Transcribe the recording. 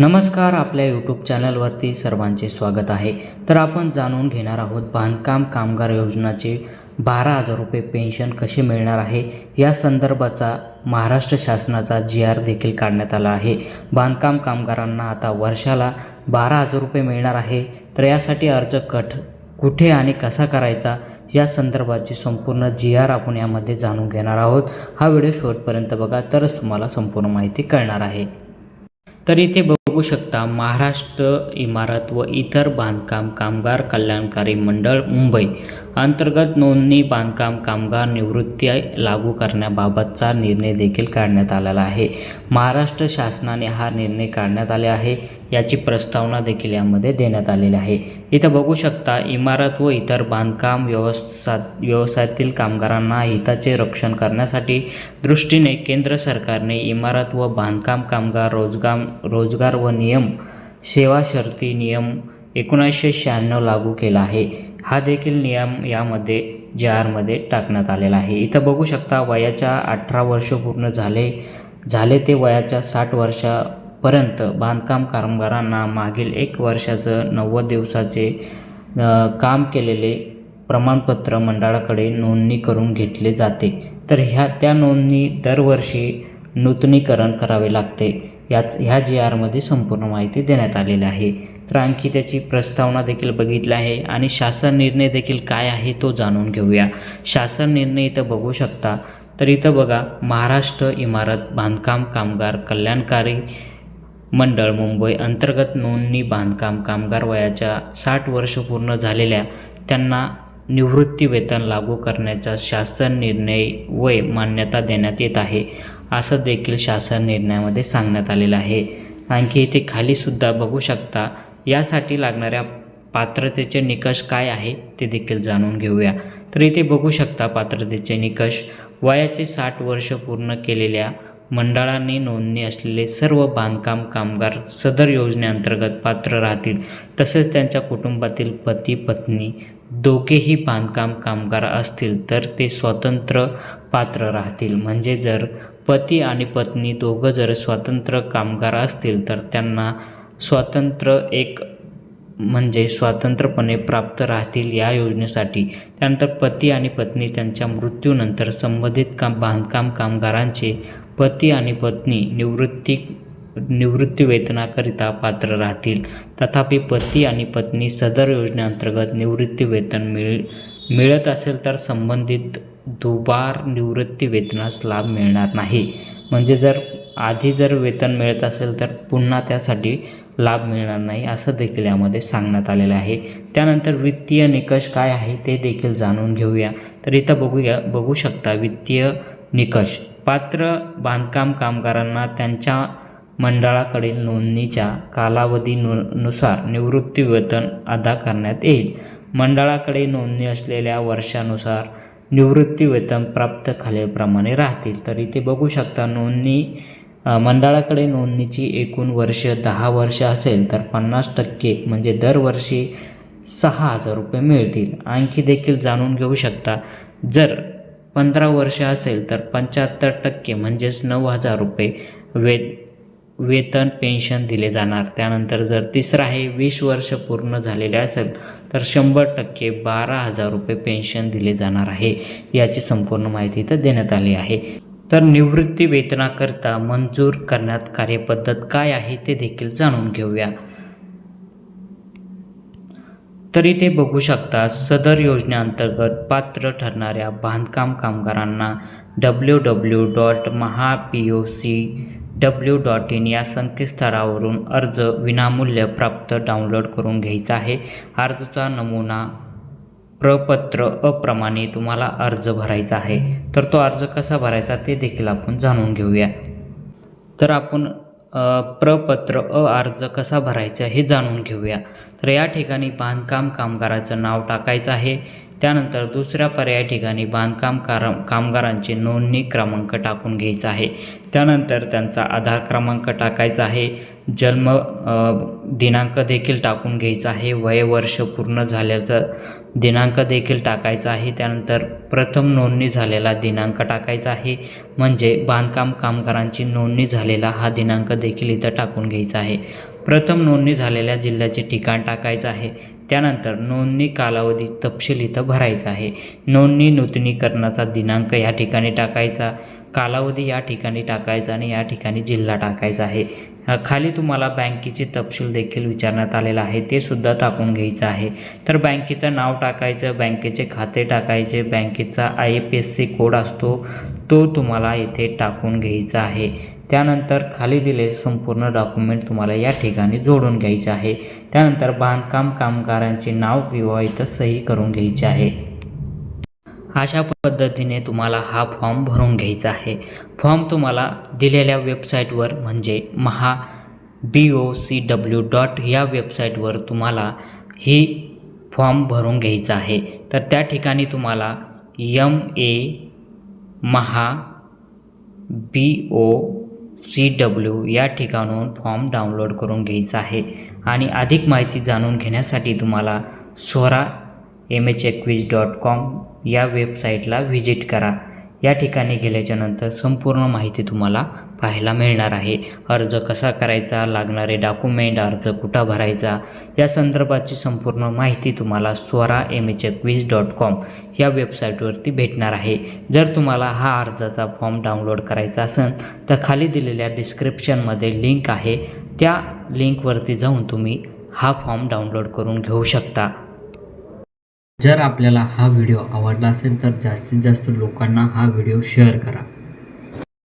नमस्कार आपल्या यूट्यूब चॅनलवरती सर्वांचे स्वागत आहे. तर आपण जाणून घेणार आहोत बांधकाम कामगार योजनाचे बारा हजार रुपये पेन्शन कसे मिळणार आहे? या संदर्भाचा महाराष्ट्र शासनाचा जी आर देखील काढण्यात आला आहे. बांधकाम कामगारांना आता वर्षाला बारा हजार रुपये मिळणार आहे. तर यासाठी अर्ज कठ कुठे आणि कसा करायचा? या संदर्भाची संपूर्ण जी आर आपण यामध्ये जाणून घेणार आहोत. हा व्हिडिओ शेवटपर्यंत बघा तरच तुम्हाला संपूर्ण माहिती कळणार आहे. तर इथे बघू शकता महाराष्ट्र इमारत व इतर बांधकाम कामगार कल्याणकारी मंडळ मुंबई. अंतर्गत नोंदणी बांधकाम कामगार निवृत्ती लागू करण्याबाबतचा निर्णय देखील काढण्यात आलेला आहे. महाराष्ट्र शासनाने हा निर्णय काढण्यात आले आहे याची प्रस्तावना देखील यामध्ये देण्यात आलेली आहे. इथं बघू शकता इमारत व इतर बांधकाम व्यवसा व्यवसायातील कामगारांना हिताचे रक्षण करण्यासाठी दृष्टीने केंद्र सरकारने इमारत व बांधकाम कामगार रोजगार रोजगार व नियम सेवा शर्ती नियम एकोणीसशे शहाण्णव लागू केला आहे. हा देखील नियम यामध्ये जे आरमध्ये टाकण्यात आलेला आहे. इथं बघू शकता वयाच्या अठरा वर्ष पूर्ण झाले झाले ते वयाच्या साठ वर्षापर्यंत बांधकाम कामगारांना मागील एक वर्षाचं नव्वद दिवसाचे काम केलेले प्रमाणपत्र मंडळाकडे नोंदणी करून घेतले जाते. तर ह्या त्या नोंदणी दरवर्षी नूतनीकरण करावे लागते. याच ह्या जी आरमध्ये संपूर्ण माहिती देण्यात आलेली आहे. तर आणखी त्याची प्रस्तावना देखील बघितली आहे आणि शासन निर्णय देखील काय आहे तो जाणून घेऊया. शासन निर्णय इथं बघू शकता. तर इथं बघा महाराष्ट्र इमारत बांधकाम कामगार कल्याणकारी मंडळ मुंबई अंतर्गत नोंदणी बांधकाम कामगार वयाच्या साठ वर्ष पूर्ण झालेल्या त्यांना निवृत्ती वेतन लागू करण्याचा शासन निर्णय वय मान्यता देण्यात येत आहे. असं देखील शासन निर्णयामध्ये सांगण्यात आलेलं आहे. आणखी इथे खालीसुद्धा बघू शकता यासाठी लागणाऱ्या पात्रतेचे निकष काय आहे ते देखील जाणून घेऊया. तर इथे बघू शकता पात्रतेचे निकष. वयाचे साठ वर्ष पूर्ण केलेल्या मंडळाने नोंदणी असलेले सर्व बांधकाम कामगार सदर योजनेअंतर्गत पात्र राहतील. तसेच त्यांच्या कुटुंबातील पती पत्नी दोघेही बांधकाम कामगार असतील तर ते स्वतंत्र पात्र राहतील. म्हणजे जर पती आणि पत्नी दोघं जर स्वतंत्र कामगार असतील तर त्यांना स्वतंत्र एक म्हणजे स्वतंत्रपणे प्राप्त राहतील या योजनेसाठी. त्यानंतर पती आणि पत्नी त्यांच्या मृत्यूनंतर संबंधित काम बांधकाम कामगारांचे पती आणि पत्नी निवृत्ती निवृत्तीवेतनाकरिता पात्र राहतील. तथापि पती आणि पत्नी सदर योजनेअंतर्गत निवृत्तीवेतन मिळ मिळत असेल तर संबंधित दुबार निवृत्ती वेतनास लाभ मिळणार नाही. म्हणजे जर आधी जर वेतन मिळत असेल तर पुन्हा त्यासाठी लाभ मिळणार नाही असं देखील यामध्ये सांगण्यात आलेलं आहे. त्यानंतर वित्तीय निकष काय आहे ते देखील जाणून घेऊया. तर इथं बघूया बघू शकता वित्तीय निकष. पात्र बांधकाम कामगारांना त्यांच्या मंडळाकडील नोंदणीच्या कालावधीनु नुसार निवृत्ती वेतन अदा करण्यात येईल. मंडळाकडे नोंदणी असलेल्या वर्षानुसार निवृत्ती वेतन प्राप्त खालीलप्रमाणे राहतील. तर इथे बघू शकता नोंदणी मंडळाकडे नोंदणीची एकूण वर्ष दहा वर्ष असेल तर पन्नास टक्के म्हणजे दरवर्षी सहा हजार रुपये मिळतील. आणखी देखील जाणून घेऊ शकता जर पंधरा वर्ष असेल तर पंच्याहत्तर टक्के म्हणजेच नऊ हजार रुपये वे वेतन पेन्शन दिले जाणार. त्यानंतर जर तिसरं आहे वीस वर्ष पूर्ण झालेले असेल तर शंभर टक्के बारा हजार रुपये पेन्शन दिले जाणार आहे. याची संपूर्ण माहिती इथं देण्यात आली आहे. तर निवृत्ती वेतनाकरता मंजूर करण्यात कार्यपद्धत काय आहे ते देखील जाणून घेऊया. तर इथे बघू शकता सदर योजनेअंतर्गत पात्र ठरणाऱ्या बांधकाम कामगारांना W W dot Maha P O C W dot in या संकेतस्थळावरून अर्ज विनामूल्य प्राप्त डाउनलोड करून घ्यायचा आहे. अर्जाचा नमुना प्रपत्र अप्रमाणे तुम्हाला अर्ज भरायचा आहे. तर तो अर्ज कसा भरायचा ते देखील आपण जाणून घेऊया. तर आपण प्रपत्र अ अर्ज कसा भरायचा हे जाणून घेऊया. तर या ठिकाणी बांधकाम कामगाराचं नाव टाकायचं आहे. त्यानंतर दुसऱ्या पर्याय ठिकाणी बांधकाम कार कामगारांचे नोंदणी क्रमांक टाकून घ्यायचा आहे. त्यानंतर त्यांचा आधार क्रमांक टाकायचा आहे. जन्म दिनांक देखील टाकून घ्यायचा आहे. वय वर्ष पूर्ण झाल्याचा दिनांक देखील टाकायचा आहे. त्यानंतर प्रथम नोंदणी झालेला दिनांक टाकायचा आहे. म्हणजे बांधकाम कामगारांची नोंदणी झालेला हा दिनांक देखील इथं टाकून घ्यायचा आहे. प्रथम नोंदणी झालेल्या जिल्ह्याचे ठिकाण टाकायचं आहे. त्यानंतर नोंदणी कालावधी तपशील इथं भरायचा आहे. नोंदणी नूतनीकरणाचा दिनांक या ठिकाणी टाकायचा. कालावधी या ठिकाणी टाकायचा आणि या ठिकाणी जिल्हा टाकायचा आहे. खाली तुम्हाला बँकेचे तपशील देखील विचारण्यात आलेलं आहे ते सुद्धा टाकून घ्यायचं आहे. तर बँकेचं नाव टाकायचं बँकेचे खाते टाकायचे बँकेचा I F S C code असतो तो तुम्हाला इथे टाकून घ्यायचा आहे. त्यानंतर खाली दिलेले संपूर्ण डॉक्युमेंट तुम्हाला या ठिकाणी जोडून घ्यायचे आहे. त्यानंतर बांधकाम कामगारांचे नाव किंवा इथं सही करून घ्यायची आहे. अशा पद्धतीने तुम्हाला हा फॉर्म भरून घ्यायचा आहे. फॉर्म तुम्हाला दिलेल्या वेबसाईटवर म्हणजे Maha B O C W dot या वेबसाईटवर तुम्हाला ही फॉर्म भरून घ्यायचा आहे. तर त्या ठिकाणी तुम्हाला M A Maha B O C W या ठिकाणून फॉर्म डाउनलोड करून घ्यायचा आहे. आणि अधिक माहिती जाणून घेण्यासाठी तुम्हाला सोरा एम एच एकवीस डॉट कॉम या वेबसाईटला व्हिजिट करा. या ठिकाणी गेल्याच्यानंतर संपूर्ण माहिती तुम्हाला पाहायला मिळणार आहे. अर्ज कसा करायचा लागणारे डॉक्युमेंट अर्ज कुठं भरायचा या संदर्भाची संपूर्ण माहिती तुम्हाला स्वरा एम एच एकवीस डॉट कॉम या वेबसाईटवरती भेटणार आहे. जर तुम्हाला हा अर्जाचा फॉर्म डाउनलोड करायचा असेल तर खाली दिलेल्या डिस्क्रिप्शनमध्ये लिंक आहे. त्या लिंकवरती जाऊन तुम्ही हा फॉर्म डाउनलोड करून घेऊ शकता. जर आपल्याला हा व्हिडिओ आवडला असेल तर जास्तीत जास्त लोकांना हा व्हिडिओ शेअर करा.